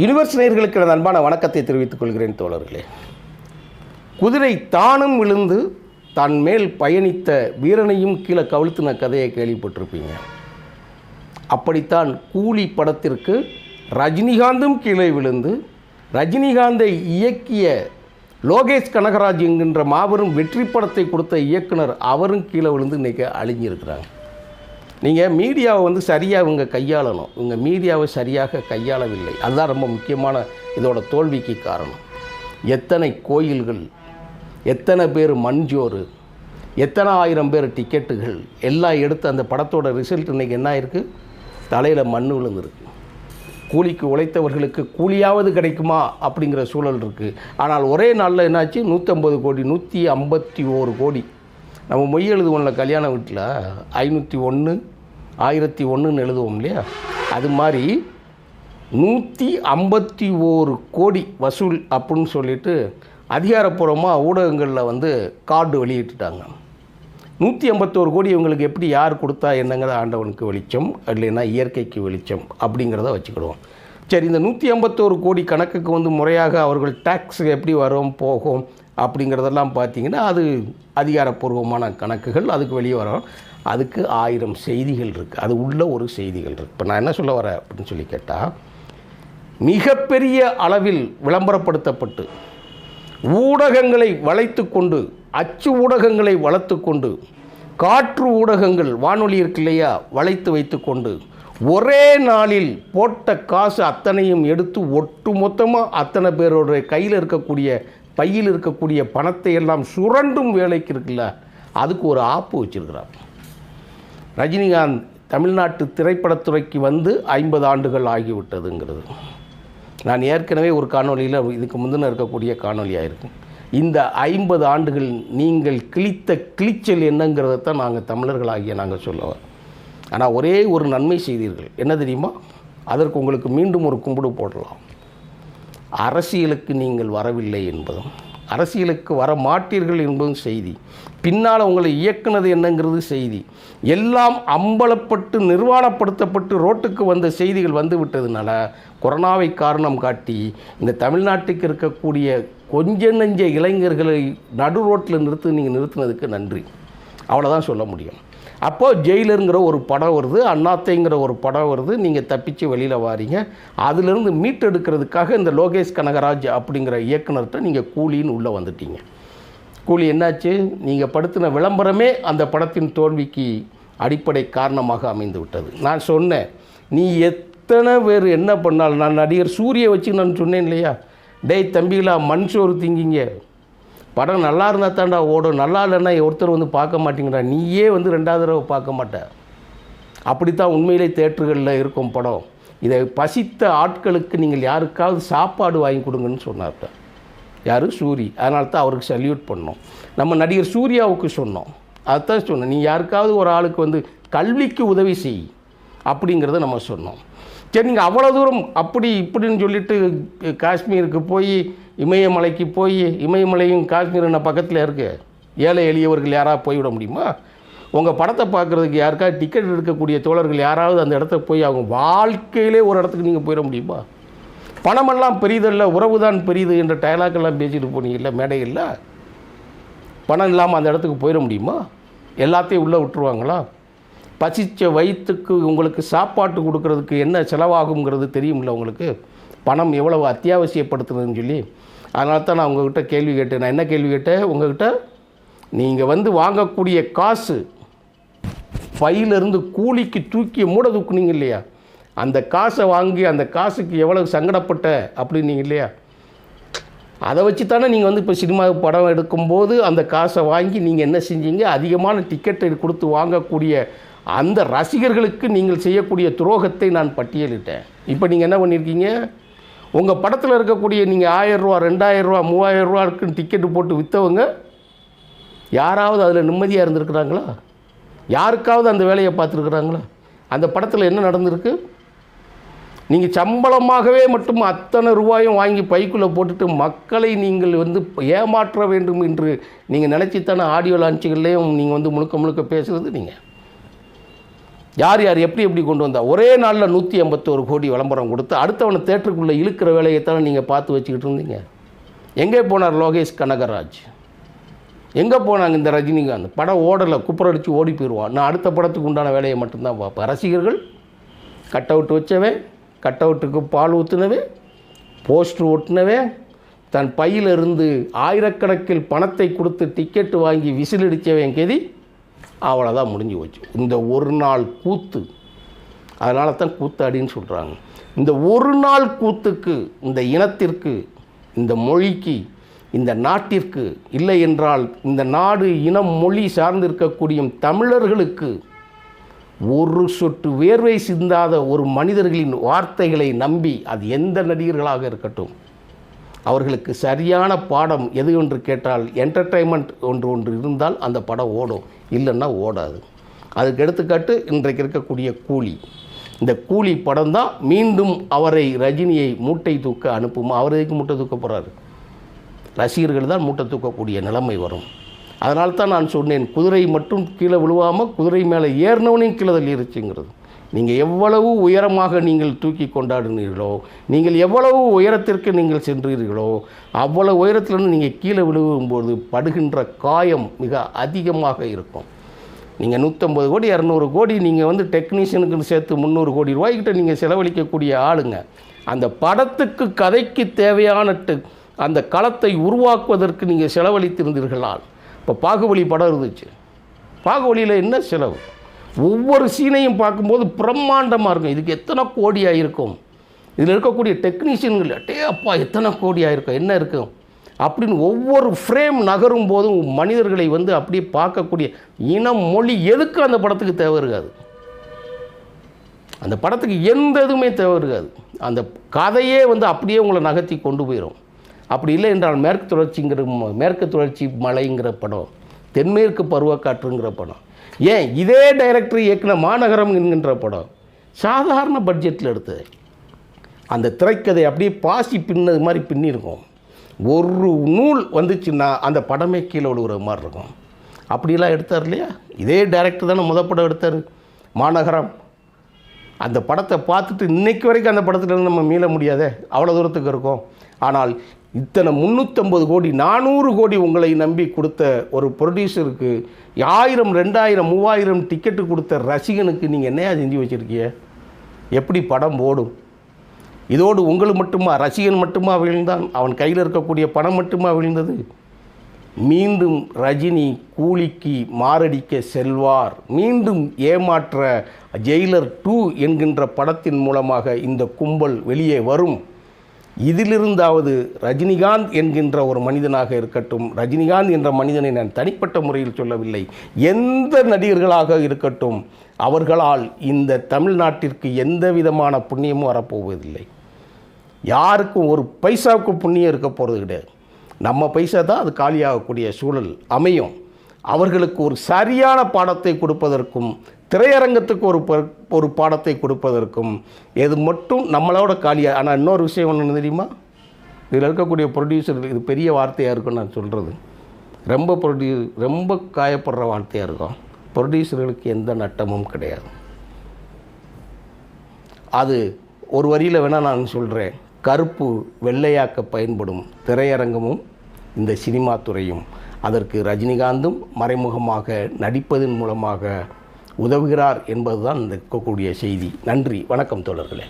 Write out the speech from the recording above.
Universe நேர்களுக்கு எனது அன்பான வணக்கத்தை தெரிவித்துக் கொள்கிறேன் தோழர்களே. குதிரை தானும் விழுந்து தன் மேல் பயணித்த வீரனையும் கீழே கவிழ்த்தின கதையை கேள்விப்பட்டிருப்பீங்க. அப்படித்தான் கூலி படத்திற்கு ரஜினிகாந்தும் கீழே விழுந்து ரஜினிகாந்தை இயக்கிய லோகேஷ் கனகராஜ் என்கின்ற மாபெரும் வெற்றி படத்தை கொடுத்த இயக்குனர் அவரும் கீழே விழுந்து இன்றைக்கி அழிஞ்சிருக்கிறாங்க. நீங்கள் மீடியாவை வந்து சரியாக இவங்க கையாளணும். இவங்க மீடியாவை சரியாக கையாளவில்லை. அதுதான் ரொம்ப முக்கியமான இதோட தோல்விக்கு காரணம். எத்தனை கோயில்கள் எத்தனை பேர் மண்ஜோறு எத்தனை ஆயிரம் பேர் டிக்கெட்டுகள் எல்லாம் எடுத்து அந்த படத்தோட ரிசல்ட் இன்றைக்கி என்ன ஆயிருக்கு? தலையில் மண் விழுந்துருக்கு. கூலிக்கு உழைத்தவர்களுக்கு கூலியாவது கிடைக்குமா? அப்படிங்கிற சூழல் இருக்குது ஆனால் ஒரே நாளில் என்னாச்சு? நூற்றம்பது கோடி நூற்றி ஐம்பத்தி ஓரு கோடி. நம்ம மொய் எழுதுவோம்ல கல்யாண வீட்டில்? ஐநூற்றி ஒன்று ஆயிரத்தி ஒன்றுன்னு எழுதுவோம் இல்லையா? அது மாதிரி நூற்றி ஐம்பத்தி ஓரு கோடி வசூல் அப்படின்னு சொல்லிட்டு அதிகாரப்பூர்வமாக ஊடகங்களில் வந்து கார்டு வெளியிட்டுட்டாங்க. நூற்றி ஐம்பத்தோரு கோடி இவங்களுக்கு எப்படி யார் கொடுத்தா என்னங்கிற ஆண்டவனுக்கு வெளிச்சம் இல்லைன்னா இயற்கைக்கு வெளிச்சம் அப்படிங்கிறத வச்சுக்கிடுவோம். சரி இந்த நூற்றி ஐம்பத்தோரு கோடி கணக்குக்கு வந்து முறையாக அவர்கள் டேக்ஸ் எப்படி வரும் போகும் அப்படிங்கிறதெல்லாம் பார்த்தீங்கன்னா அது அதிகாரப்பூர்வமான கணக்குகள். அதுக்கு வெளியே வரும். அதுக்கு ஆயிரம் செய்திகள் இருக்குது அது உள்ள ஒரு செய்திகள் இருக்குது இப்போ நான் என்ன சொல்ல வரேன் அப்படின்னு சொல்லி கேட்டால் மிகப்பெரிய அளவில் விளம்பரப்படுத்தப்பட்டு ஊடகங்களை வளைத்து கொண்டு அச்சு ஊடகங்களை வளர்த்து கொண்டு காற்று ஊடகங்கள் வானொலி இருக்கு இல்லையா வளைத்து வைத்து கொண்டு ஒரே நாளில் போட்ட காசு அத்தனையும் எடுத்து ஒட்டு மொத்தமாக அத்தனை பேரோட கையில் இருக்கக்கூடிய பையில் இருக்கக்கூடிய பணத்தை எல்லாம் சுரண்டும் வேலைக்கு இருக்குல்ல அதுக்கு ஒரு ஆப்பு வச்சிருக்கிறார். ரஜினிகாந்த் தமிழ்நாட்டு திரைப்படத்துறைக்கு வந்து ஐம்பது ஆண்டுகள் ஆகிவிட்டதுங்கிறது. நான் ஏற்கனவே ஒரு காணொளியில் இதுக்கு முந்தின இருக்கக்கூடிய காணொலியாக இருக்கும் இந்த ஐம்பது ஆண்டுகள் நீங்கள் கிழித்த கிழிச்சல் என்னங்கிறத நாங்கள் தமிழர்களாகிய நாங்கள் சொல்லுவோம் ஆனால் ஒரே ஒரு நன்மை செய்தீர்கள். என்ன தெரியுமா? அதற்கு உங்களுக்கு மீண்டும் ஒரு கும்பிடு போடலாம். அரசியலுக்கு நீங்கள் வரவில்லை என்பதும் அரசியலுக்கு வர மாட்டீர்கள் என்பதும் செய்தி. பின்னால் உங்களை இயக்குனது என்னங்கிறது செய்தி. எல்லாம் அம்பலப்பட்டு நிர்வாணப்படுத்தப்பட்டு ரோட்டுக்கு வந்த செய்திகள் வந்து விட்டதுனால கொரோனாவை காரணம் காட்டி இந்த தமிழ்நாட்டுக்கு இருக்கக்கூடிய கொஞ்ச நெஞ்ச இளைஞர்களை நடு ரோட்டில் நிறுத்து நீங்கள் நிறுத்தினதுக்கு நன்றி. அவ்வளோதான் சொல்ல முடியும். அப்போது ஜெயிலருங்கிற ஒரு படம் வருது அண்ணாத்தைங்கிற ஒரு படம் வருது நீங்கள் தப்பிச்சு வெளியில் வாரீங்க. அதிலிருந்து மீட்டெடுக்கிறதுக்காக இந்த லோகேஷ் கனகராஜ் அப்படிங்கிற இயக்குனர்கிட்ட நீங்கள் கூலின்னு உள்ளே வந்துட்டீங்க. கூலி என்னாச்சு? நீங்கள் படுத்தின விளம்பரமே அந்த படத்தின் தோல்விக்கு அடிப்படை காரணமாக அமைந்து விட்டது. நான் சொன்னேன் நீ எத்தனை பேர் என்ன பண்ணாலும் நான் நடிகர் சூரிய வச்சு நான் சொன்னேன் இல்லையா? டேய் தம்பிகளா மண் சோறு திங்கிங்க. படம் நல்லா இருந்தால் தாண்டா ஓடும். நல்லா இல்லைன்னா ஒருத்தர் வந்து பார்க்க மாட்டேங்கிறா நீயே வந்து ரெண்டாவது தடவை பார்க்க மாட்ட. அப்படித்தான் உண்மையிலே தேட்டர்களில் இருக்கும் படம். இதை பசித்த ஆட்களுக்கு நீங்கள் யாருக்காவது சாப்பாடு வாங்கி கொடுங்கன்னு சொன்னார்ட்ட. யார்? சூரி. அதனால தான் அவருக்கு சல்யூட் பண்ணோம். நம்ம நடிகர் சூர்யாவுக்கு சொன்னோம். அதுதான் சொன்னோம் நீ யாருக்காவது ஒரு ஆளுக்கு வந்து கல்விக்கு உதவி செய். அப்படிங்கிறத நம்ம சொன்னோம். சரி நீங்கள் அவ்வளோ தூரம் அப்படி இப்படின்னு சொல்லிட்டு காஷ்மீருக்கு போய் இமயமலைக்கு போய் இமயமலையும் காஷ்மீர் என்ன பக்கத்தில் இருக்குது ஏழை எளியவர்கள் யாராவது போய்விட முடியுமா? உங்கள் படத்தை பார்க்குறதுக்கு யாருக்காவது டிக்கெட் எடுக்கக்கூடிய தோழர்கள் யாராவது அந்த இடத்த போய் அவங்க வாழ்க்கையிலே ஒரு இடத்துக்கு நீங்கள் போயிட முடியுமா? பணமெல்லாம் பெரியதல்ல உறவு தான் பெரியது என்ற டயலாக்கெல்லாம் பேசிட்டு போனீங்கல்ல மேடையில் பணம் இல்லாமல் அந்த இடத்துக்கு போயிட முடியுமா? எல்லாத்தையும் உள்ளே விட்டுருவாங்களா? பசிச்ச வயிற்றுக்கு உங்களுக்கு சாப்பாட்டு கொடுக்கறதுக்கு என்ன செலவாகுங்கிறது தெரியும்ல உங்களுக்கு? பணம் எவ்வளவு அத்தியாவசியப்படுத்துறதுன்னு சொல்லி. அதனால தான் நான் உங்கள்கிட்ட கேள்வி கேட்டேன். நான் என்ன கேள்வி கேட்டேன்? உங்கள்கிட்ட நீங்கள் வந்து வாங்கக்கூடிய காசு பையிலிருந்து கூலிக்கு தூக்கி மூட தூக்குனீங்க இல்லையா? அந்த காசை வாங்கி அந்த காசுக்கு எவ்வளவு சங்கடப்பட்ட அப்படின்னீங்க இல்லையா? அதை வச்சு தானே நீங்கள் வந்து இப்போ சினிமா படம் எடுக்கும்போது அந்த காசை வாங்கி நீங்கள் என்ன செஞ்சீங்க? அதிகமான டிக்கெட்டை கொடுத்து வாங்கக்கூடிய அந்த ரசிகர்களுக்கு நீங்கள் செய்யக்கூடிய துரோகத்தை நான் பட்டியலிட்டேன். இப்போ நீங்கள் என்ன பண்ணியிருக்கீங்க உங்கள் படத்தில் இருக்கக்கூடிய நீங்கள் ஆயிரரூவா ரெண்டாயிரரூவா மூவாயிரரூவாக்குன்னு டிக்கெட்டு போட்டு விற்றவங்க யாராவது அதில் நிம்மதியாக இருந்திருக்கிறாங்களா? யாருக்காவது அந்த வேலையை பார்த்துருக்குறாங்களா? அந்த படத்தில் என்ன நடந்திருக்கு? நீங்கள் சம்பளமாகவே மட்டும் அத்தனை ரூபாயும் வாங்கி பைக்குள்ளே போட்டுட்டு மக்களை நீங்கள் வந்து ஏமாற்ற வேண்டும் என்று நீங்கள் நினச்சித்தானே ஆடியோ லான்ச்சுகள்லேயும் நீங்கள் வந்து முழுக்க முழுக்க பேசுகிறது நீங்கள் யார் யார் எப்படி எப்படி கொண்டு வந்தால் ஒரே நாளில் நூற்றி ஐம்பத்தோரு கோடி விளம்பரம் கொடுத்து அடுத்தவனை தேட்டருக்குள்ளே இழுக்கிற வேலையைத்தானே நீங்கள் பார்த்து வச்சுக்கிட்டு இருந்தீங்க? எங்கே போனார் லோகேஷ் கனகராஜ்? எங்கே போனாங்க இந்த ரஜினிகாந்த்? படம் ஓடலை குப்புரடிச்சு ஓடி போயிடுவான் நான் அடுத்த படத்துக்கு உண்டான வேலையை மட்டும்தான் பார்ப்பேன். ரசிகர்கள் கட் அவுட் வச்சவன் கட் அவுட்டுக்கு பால் ஊற்றுனவே போஸ்டர் ஒட்டினவே தன் பையிலிருந்து ஆயிரக்கணக்கில் பணத்தை கொடுத்து டிக்கெட் வாங்கி விசில் அடித்தவன் கெதி அவ்வளோதான் முடிஞ்சு போச்சு. இந்த ஒரு நாள் கூத்து அதனால தான் கூத்தாடின்னு சொல்கிறாங்க இந்த ஒரு நாள் கூத்துக்கு இந்த இனத்திற்கு இந்த மொழிக்கு இந்த நாட்டிற்கு இல்லை என்றால் இந்த நாடு இனம் மொழி சார்ந்திருக்கக்கூடிய தமிழர்களுக்கு ஒரு சொட்டு வேர்வை சிந்தாத ஒரு மனிதர்களின் வார்த்தைகளை நம்பி அது எந்த நடிகர்களாக இருக்கட்டும் அவர்களுக்கு சரியான பாடம் எது என்று கேட்டால் என்டர்டைன்மெண்ட் ஒன்று ஒன்று இருந்தால் அந்த படம் ஓடும். இல்லைன்னா ஓடாது. அதுக்கு எடுத்துக்காட்டு இன்றைக்கு இருக்கக்கூடிய கூலி. இந்த கூலி படம் தான் மீண்டும் அவரை ரஜினியை மூட்டை தூக்க அனுப்பும். அவர் எதுக்கு மூட்டை தூக்க போகிறாரு ரசிகர்கள் தான் மூட்டை தூக்கக்கூடிய நிலைமை வரும். அதனால்தான் நான் சொன்னேன் குதிரை மட்டும் கீழே விழுவாமல் குதிரை மேலே ஏறினவனையும் கீழே தள்ளிடுச்சுங்கிறது நீங்கள் எவ்வளவு உயரமாக நீங்கள் தூக்கி கொண்டாடினீர்களோ நீங்கள் எவ்வளவு உயரத்திற்கு நீங்கள் சென்றீர்களோ அவ்வளவு உயரத்திலிருந்து நீங்கள் கீழே விழுகும்போது படுகின்ற காயம் மிக அதிகமாக இருக்கும். நீங்கள் நூற்றம்பது கோடி இரநூறு கோடி நீங்கள் வந்து டெக்னீஷியனுக்கு சேர்த்து முந்நூறு கோடி ரூபாய்க்கிட்ட நீங்கள் செலவழிக்கக்கூடிய ஆளுங்க. அந்த படத்துக்கு கதைக்கு தேவையான அந்த களத்தை உருவாக்குவதற்கு நீங்கள் செலவழித்திருந்தீர்களால் இப்போ பாகுபலி படம் இருந்துச்சு. பாகுபலியில் என்ன செலவு? ஒவ்வொரு சீனையும் பார்க்கும்போது பிரம்மாண்டமாக இருக்கும். இதுக்கு எத்தனை கோடியாக இருக்கும்? இதில் இருக்கக்கூடிய டெக்னீஷியன்கள் அட்டே அப்பா எத்தனை கோடியாக இருக்கும்? என்ன இருக்கும் அப்படின்னு ஒவ்வொரு ஃப்ரேம் நகரும் போதும் மனிதர்களை வந்து அப்படியே பார்க்கக்கூடிய இனம் மொழி எதுக்கு அந்த படத்துக்கு தேவை இருக்காது? அந்த படத்துக்கு எந்த எதுவுமே தேவை இருக்காது. அந்த கதையே வந்து அப்படியே உங்களை நகர்த்தி கொண்டு போயிடும் அப்படி இல்லை என்றால் மேற்கு தொடர்ச்சிங்கிற ம- மேற்கு தொடர்ச்சி மலைங்கிற படம் தென்மேற்கு பருவக்காற்றுங்கிற படம் ஏன்? இதே டைரக்டர் இயக்குன மாநகரம் என்கின்ற படம். சாதாரண பட்ஜெட்டில் எடுத்தது. அந்த திரைக்கதை அப்படியே பாசி பின்னது மாதிரி பின்னிருக்கும். ஒரு நூல் வந்துச்சுன்னா அந்த படமே கீழே விழுகிற மாதிரி இருக்கும். அப்படிலாம் எடுத்தார் இல்லையா? இதே டைரக்டர் தானே முத படம் எடுத்தார். மாநகரம். அந்த படத்தை பார்த்துட்டு இன்றைக்கு வரைக்கும் அந்த படத்துலேருந்து நம்ம மீள முடியாதே? அவ்வளோ தூரத்துக்கு இருக்கும். ஆனால் இத்தனை முந்நூற்றம்பது கோடி நானூறு கோடி உங்களை நம்பி கொடுத்த ஒரு ப்ரொடியூசருக்கு ஆயிரம் ரெண்டாயிரம் மூவாயிரம் டிக்கெட்டு கொடுத்த ரசிகனுக்கு நீங்கள் என்னையா செஞ்சு வச்சுருக்கீங்க? எப்படி படம் ஓடும்? இதோடு உங்களுக்கு மட்டுமா ரசிகன் மட்டுமா விழுந்தான்? அவன் கையில் இருக்கக்கூடிய பணம் மட்டுமா விழுந்தது? மீண்டும் ரஜினி கூலிக்கு மாரடிக்க செல்வார். மீண்டும் ஏமாற்ற ஜெயிலர் டூ என்கின்ற படத்தின் மூலமாக இந்த கும்பல் வெளியே வரும். இதிலிருந்தாவது ரஜினிகாந்த் என்கின்ற ஒரு மனிதனாக இருக்கட்டும் ரஜினிகாந்த் என்ற மனிதனை நான் தனிப்பட்ட முறையில் சொல்லவில்லை. எந்த நடிகர்களாக இருக்கட்டும் அவர்களால் இந்த தமிழ்நாட்டிற்கு எந்த விதமான புண்ணியமும் வரப்போவதில்லை. யாருக்கும் ஒரு பைசாவுக்கு புண்ணியம் இருக்க போகிறது கிடையாது. நம்ம பைசா தான் அது காலியாகக்கூடிய சூழல் அமையும். அவர்களுக்கு ஒரு சரியான பாடத்தை கொடுப்பதற்கும் திரையரங்கத்துக்கு ஒரு ப- ஒரு பாடத்தை கொடுப்பதற்கும் எது மட்டும் நம்மளோட காலியாக ஆனால் இன்னொரு விஷயம் ஒன்று தெரியுமா? இதில் இருக்கக்கூடிய ப்ரொடியூசர் இது பெரிய வார்த்தையாக இருக்கும் நான் சொல்கிறது ரொம்ப ப்ரொடியூ ரொம்ப காயப்படுற வார்த்தையாக இருக்கும். ப்ரொடியூசர்களுக்கு எந்த நட்டமும் கிடையாது. அது ஒரு வரியில் வேணால் நான் சொல்கிறேன் கருப்பு வெள்ளையாக்க பயன்படும் திரையரங்கமும் இந்த சினிமா துறையும். அதற்கு ரஜினிகாந்தும் மறைமுகமாக நடிப்பதன் மூலமாக உதவுகிறார் என்பதுதான் இந்த இருக்கக்கூடிய செய்தி. நன்றி. வணக்கம் தோழர்களே.